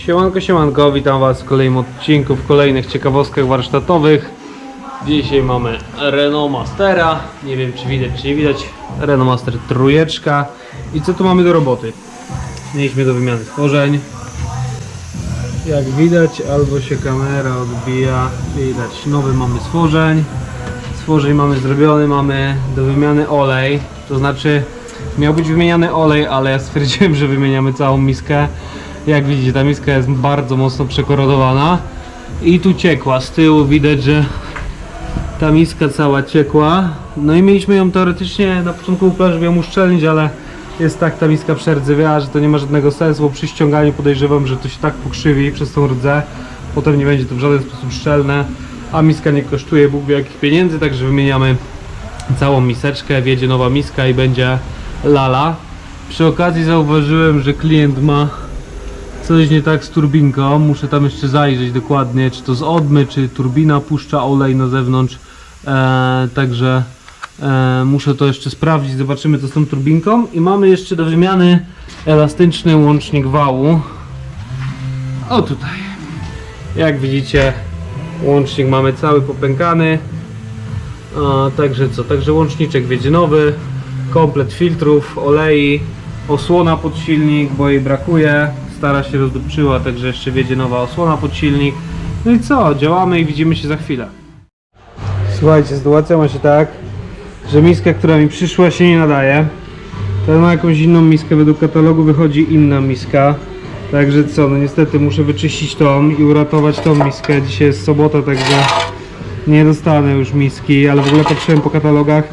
Siemanko, siemanko, witam was w kolejnym odcinku, w kolejnych ciekawostkach warsztatowych. Dzisiaj mamy Renault Mastera, nie wiem czy widać, czy nie widać, Renault Master trójeczka. I co tu mamy do roboty? Mieliśmy do wymiany stworzeń. Jak widać, albo się kamera odbija, widać, nowy mamy stworzeń. Stworzeń mamy zrobiony, mamy do wymiany olej, to znaczy miał być wymieniany olej, ale ja stwierdziłem, że wymieniamy całą miskę. Jak widzicie, ta miska jest bardzo mocno przekorodowana i tu ciekła. Z tyłu widać, że ta miska cała ciekła. No i mieliśmy ją teoretycznie na początku plaży ją uszczelnić, ale jest tak ta miska przerdzewiała, że to nie ma żadnego sensu, bo przy ściąganiu podejrzewam, że to się tak pokrzywi przez tą rdzę. Potem nie będzie to w żaden sposób szczelne, a miska nie kosztuje Bóg wie jakich pieniędzy, także wymieniamy całą miseczkę, wjedzie nowa miska i będzie lala. Przy okazji zauważyłem, że klient ma coś nie tak z turbinką. Muszę tam jeszcze zajrzeć dokładnie, czy to z odmy, czy turbina puszcza olej na zewnątrz. Eee, także e, muszę to jeszcze sprawdzić. Zobaczymy co z tą turbinką. I mamy jeszcze do wymiany elastyczny łącznik wału. O tutaj. Jak widzicie, łącznik mamy cały popękany. A, także co? Także łączniczek wiedzie nowy, komplet filtrów, olei, osłona pod silnik, bo jej brakuje. Stara się rozdupczyła, także jeszcze wiedzie nowa osłona pod silnik. No i co? Działamy i widzimy się za chwilę. Słuchajcie, sytuacja ma się tak, że miska, która mi przyszła się nie nadaje. Ten ma jakąś inną miskę, według katalogu wychodzi inna miska. Także co, no niestety muszę wyczyścić tą i uratować tą miskę. Dzisiaj jest sobota, także nie dostanę już miski, ale w ogóle patrzyłem po katalogach.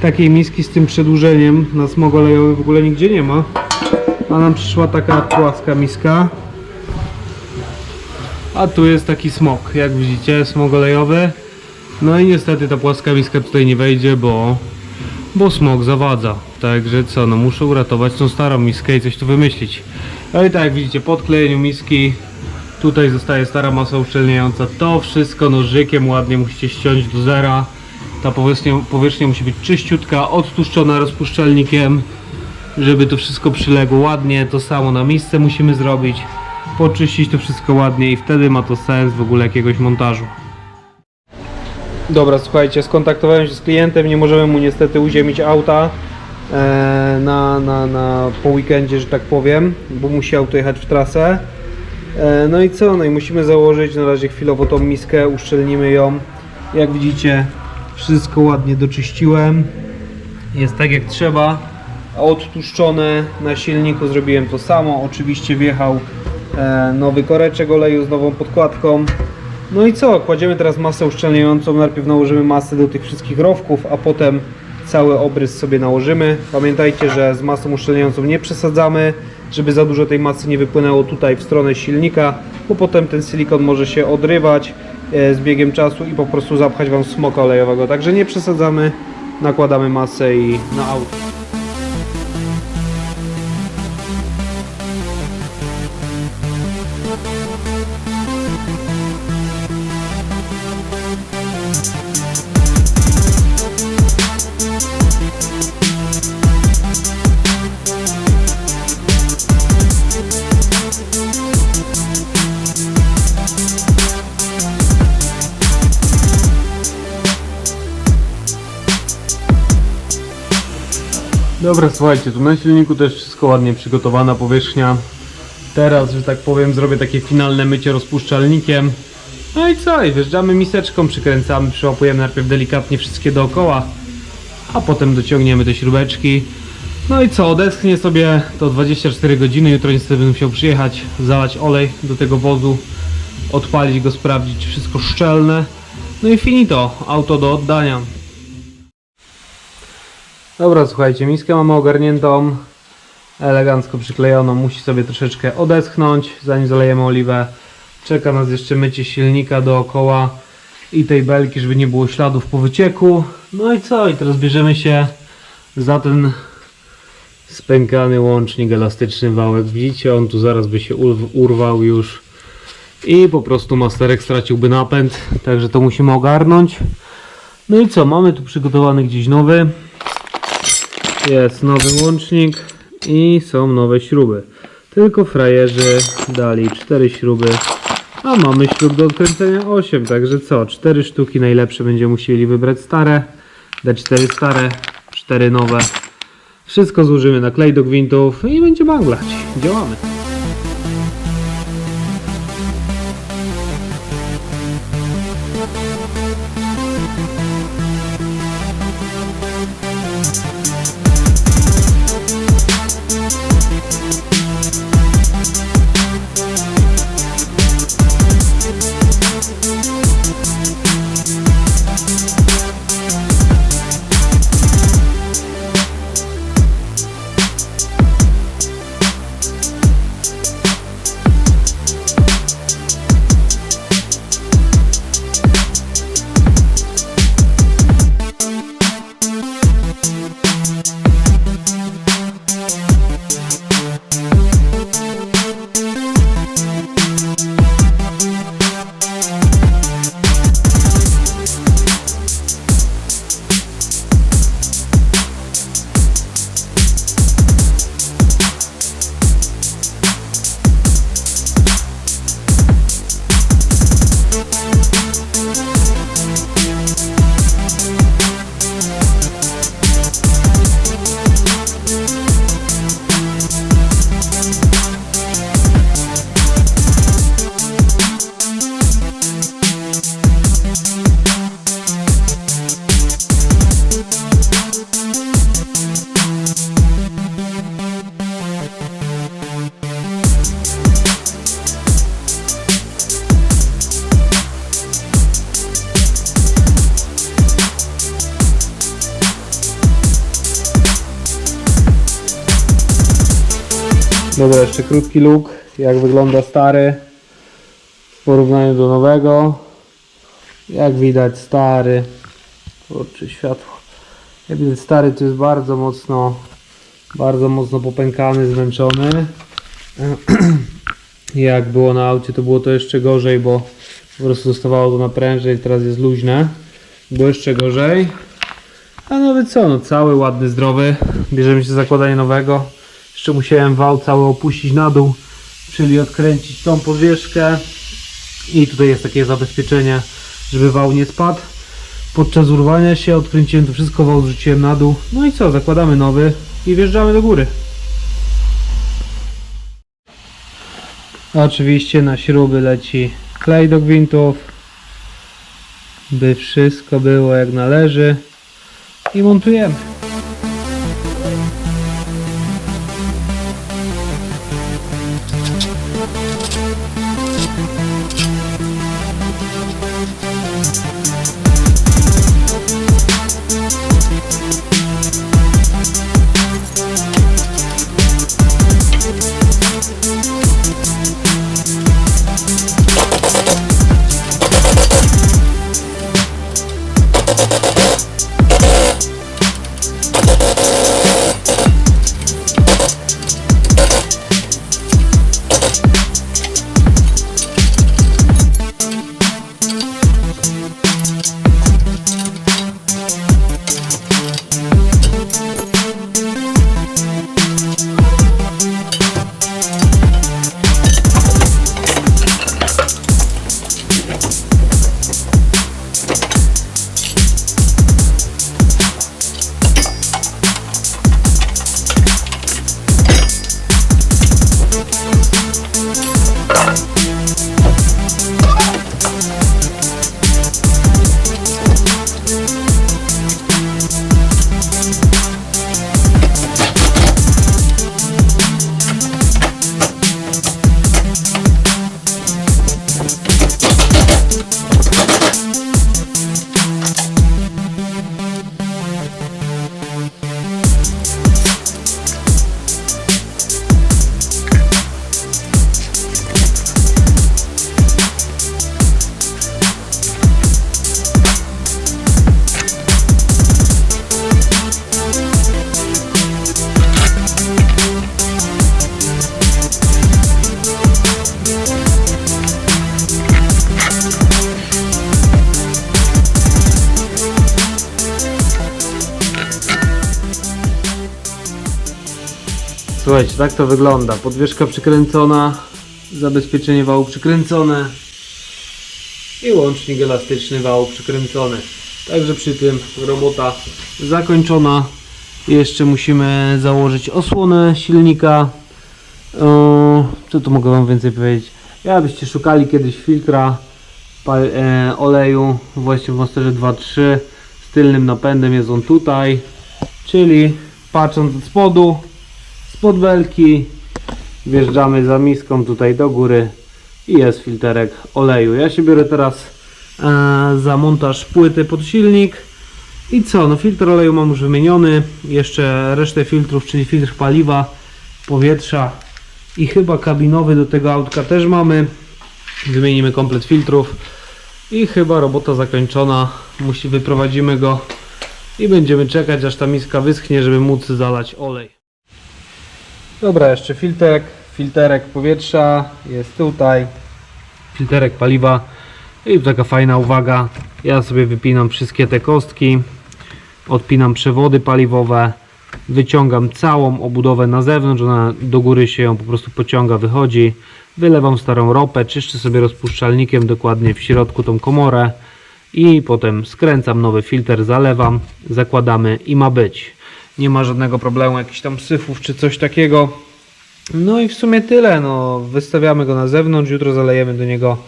Takiej miski z tym przedłużeniem na smog olejowy w ogóle nigdzie nie ma. A nam przyszła taka płaska miska. A tu jest taki smog, jak widzicie, smog olejowy. No i niestety ta płaska miska tutaj nie wejdzie, bo, bo smog zawadza. Także co, no muszę uratować tą starą miskę i coś tu wymyślić. No i tak jak widzicie, po odklejeniu miski Tutaj zostaje stara masa uszczelniająca. To wszystko nożykiem ładnie musicie ściąć do zera. Ta powierzchnia, powierzchnia musi być czyściutka, odtłuszczona rozpuszczalnikiem, żeby to wszystko przyległo ładnie. To samo na miejsce musimy zrobić. Poczyścić to wszystko ładnie i wtedy ma to sens w ogóle jakiegoś montażu. Dobra, słuchajcie, skontaktowałem się z klientem, nie możemy mu niestety uziemić auta e, na, na, na, po weekendzie, że tak powiem, bo musi auto jechać w trasę. E, No i co? No i musimy założyć na razie chwilowo tą miskę, uszczelnimy ją. Jak widzicie, wszystko ładnie doczyściłem. Jest tak jak trzeba. Odtłuszczone na silniku zrobiłem to samo. Oczywiście wjechał e, nowy koreczek oleju z nową podkładką. No i co? Kładziemy teraz masę uszczelniającą. Najpierw nałożymy masę do tych wszystkich rowków, a potem cały obrys sobie nałożymy. Pamiętajcie, że z masą uszczelniającą nie przesadzamy, żeby za dużo tej masy nie wypłynęło tutaj w stronę silnika, bo potem ten silikon może się odrywać e, z biegiem czasu i po prostu zapchać Wam smoka olejowego. Także nie przesadzamy, nakładamy masę i na auto. Dobra, słuchajcie, tu na silniku też wszystko ładnie przygotowana powierzchnia. Teraz, że tak powiem, zrobię takie finalne mycie rozpuszczalnikiem. No i co? I wjeżdżamy miseczką, przykręcamy, przyłapujemy najpierw delikatnie wszystkie dookoła, a potem dociągniemy te śrubeczki. No i co? Odeschnie sobie to 24 godziny. Jutro niestety będę musiał przyjechać, zalać olej do tego wozu, odpalić go, sprawdzić, czy wszystko szczelne. No i finito, auto do oddania. Dobra, słuchajcie, miskę mamy ogarniętą, elegancko przyklejoną, musi sobie troszeczkę odeschnąć, zanim zalejemy oliwę. Czeka nas jeszcze mycie silnika dookoła i tej belki, żeby nie było śladów po wycieku. No i co? I teraz bierzemy się za ten spękany łącznik, elastyczny wałek. Widzicie, on tu zaraz by się ur- urwał już i po prostu masterek straciłby napęd, także to musimy ogarnąć. No i co? Mamy tu przygotowany gdzieś nowy. Jest nowy łącznik i są nowe śruby. Tylko frajerzy dali 4 śruby, a mamy śrub do odkręcenia 8, także co? 4 sztuki najlepsze będziemy musieli wybrać stare, D4 stare, 4 nowe. Wszystko złożymy na klej do gwintów i będzie banglać. Działamy. Dobra, jeszcze krótki look, jak wygląda stary w porównaniu do nowego. Jak widać stary, kurczę światło, jak widać stary to jest bardzo mocno, bardzo mocno popękany, zmęczony. Jak było na aucie to było to jeszcze gorzej, bo po prostu zostawało to na prężej, teraz jest luźne. Było jeszcze gorzej. A nowy co, no cały ładny, zdrowy. Bierzemy się za zakładanie nowego. Jeszcze musiałem wał cały opuścić na dół, czyli odkręcić tą podwieszkę. I tutaj jest takie zabezpieczenie, żeby wał nie spadł. Podczas urwania się odkręciłem to wszystko, wał zrzuciłem na dół. No i co, zakładamy nowy i wjeżdżamy do góry. Oczywiście na śruby leci klej do gwintów, by wszystko było jak należy i montujemy. Słuchajcie, tak to wygląda. Podwieszka przykręcona, zabezpieczenie wału przykręcone i łącznik elastyczny wału przykręcony. Także przy tym robota zakończona. Jeszcze musimy założyć osłonę silnika. Co tu mogę Wam więcej powiedzieć? Jakbyście szukali kiedyś filtra e, oleju właśnie w Monsterze 2.3 z tylnym napędem jest on tutaj. Czyli patrząc od spodu, spod belki wjeżdżamy za miską tutaj do góry i jest filterek oleju. Ja się biorę teraz e, za montaż płyty pod silnik. I co, no filtr oleju mam już wymieniony, jeszcze resztę filtrów, czyli filtr paliwa, powietrza i chyba kabinowy do tego autka też mamy. Wymienimy komplet filtrów i chyba robota zakończona. Musi wyprowadzimy go i będziemy czekać aż ta miska wyschnie, żeby móc zalać olej. Dobra, jeszcze filterek, filterek powietrza jest tutaj, filterek paliwa. I taka fajna uwaga, ja sobie wypinam wszystkie te kostki, odpinam przewody paliwowe, wyciągam całą obudowę na zewnątrz, ona do góry się ją po prostu pociąga, wychodzi, wylewam starą ropę, czyszczę sobie rozpuszczalnikiem dokładnie w środku tą komorę. I potem skręcam nowy filtr, zalewam, zakładamy i ma być. Nie ma żadnego problemu, jakichś tam syfów czy coś takiego. No i w sumie tyle. No, wystawiamy go na zewnątrz, jutro zalejemy do niego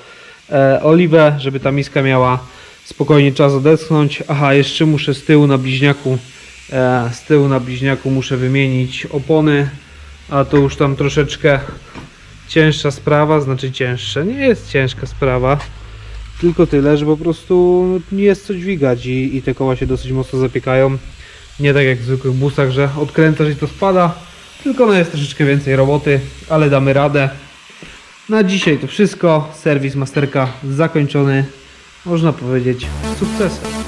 e, oliwę, żeby ta miska miała spokojnie czas odeschnąć. Aha, jeszcze muszę z tyłu na bliźniaku, e, z tyłu na bliźniaku muszę wymienić opony, a to już tam troszeczkę cięższa sprawa, znaczy cięższe, nie jest ciężka sprawa. Tylko tyle, że po prostu nie jest co dźwigać i, i te koła się dosyć mocno zapiekają. Nie tak jak w zwykłych busach, że odkręcasz i to spada. Tylko no jest troszeczkę więcej roboty, ale damy radę. Na dzisiaj to wszystko. Serwis Masterka zakończony. Można powiedzieć sukcesem.